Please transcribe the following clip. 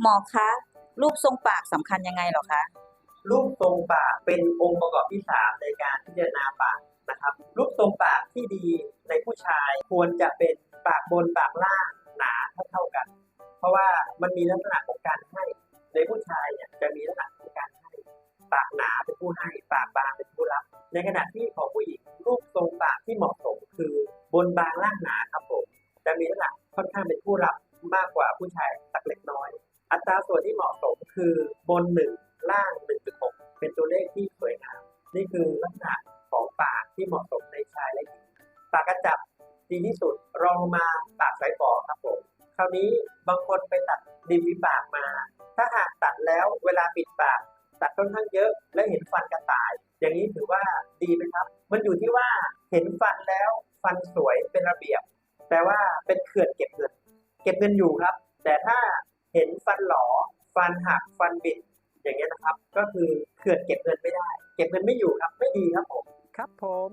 หมอคะรูปทรงปากสำคัญยังไงเหรอคะรูปทรงปากเป็นองค์ประกอบที่สามในการพิจารณาปากนะครับ รูปทรงปากที่ดีในผู้ชายควรจะเป็นปากบนปากล่างหนาเท่าๆกัน เพราะว่ามันมีลักษณะของการให้ในผู้ชายเนี่ยจะมีลักษณะของการให้ปากหนาเป็นผู้ให้ปากบางเป็นผู้รับ ในขณะที่ของผู้หญิงรูปทรงปากที่เหมาะสมคือบนบางล่างหนาครับผมจะมีลักษณะค่อนข้างเป็นผู้รับมากกว่าผู้ชาย อัตราส่วนที่เหมาะสมคือบนหนึ่งล่างหนึ่งจุดหกเป็นตัวเลขที่สวยงาม นี่คือลักษณะของปากที่เหมาะสมในชายและหญิง ปากกระจับดีที่สุดรองลงมาปากสายฝอครับผม คราวนี้บางคนไปตัดริมฝีปากมา ถ้าหากตัดแล้วเวลาปิดปากตัดค่อนข้างเยอะและเห็นฟันกระต่าย อย่างนี้ถือว่าดีไหมครับ มันอยู่ที่ว่าเห็นฟันแล้วฟันสวยเป็นระเบียบ แปลว่าเป็นเขื่อนเก็บเงิน เก็บเงินอยู่ครับ แต่ถ้า เห็นฟันหลอฟันหักฟันบิดอย่างเงี้ยนะครับ ก็คือเขื่อนเก็บเงินไม่ได้ เก็บเงินไม่อยู่ครับไม่ดีครับผมครับผม